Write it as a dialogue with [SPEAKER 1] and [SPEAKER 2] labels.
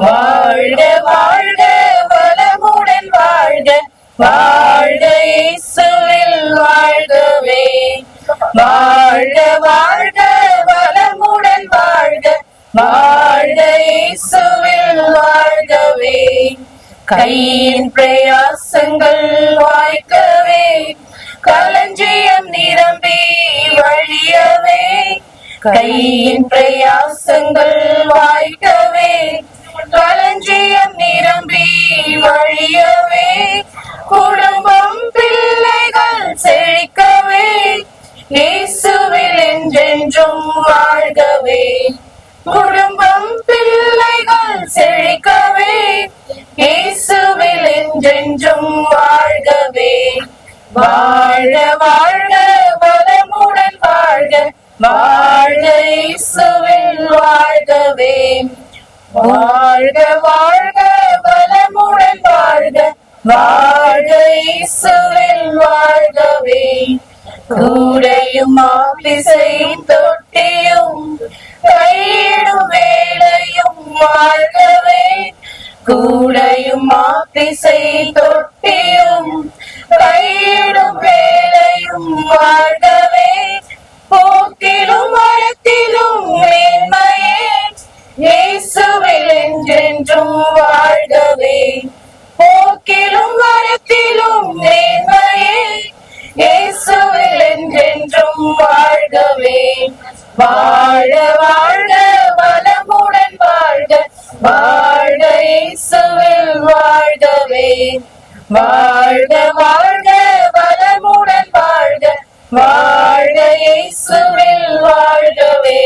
[SPEAKER 1] வாழ்க வாழ்க வளமுடன் வாழ்க. வாழ்க இயேசுவில் வாழ்கவே. வாழ்க வாழ்க வளமுடன் வாழ்க. வாழ்க இயேசுவில் வாழ்கவே. கையின் பிரயாசங்கள் வாய்க்கவே. களஞ்சியம் நிரம்பி வழியவே. கையின் பிரயாசங்கள் வாய்க்கவே. களஞ்சியம் நிரம்பி வழியவே குடும்பம் பிள்ளைகள் செழிக்கவே இயேசுவில் என்றென்றும் வாழ்கவே. குடும்பம் பிள்ளைகள் செழிக்கவே இயேசுவில் என்றென்றும் வாழ்கவே. வாழ வாழ்க வளமுடன் வாழ்க வாழ இயேசுவில் வாழ்கவே. வாழ்க வாழ்க வளமுடன் வாழ்க. வாழ்க இயேசுவில் வாழ்கவே. கூடையும் ஆபிசை தொட்டியும் கையிடும் வேலையும் வாழ்கவே. கூடையும் ஆபிசை தொட்டியும் கையிடும் வேலையும் வாழ்க. என்றும் வாழ்கவே போக்கிலும் மரத்திலும் மேன்மையே. இயேசுவில் என்றென்றும் வாழ்கவே வாழ வாழ வளமுடன் வாழ்க. வாழ்க இயேசுவில் வாழ்கவே வாழ்க வாழ்க வளமுடன் வாழ்க. வாழ்க இயேசுவில் வாழ்கவே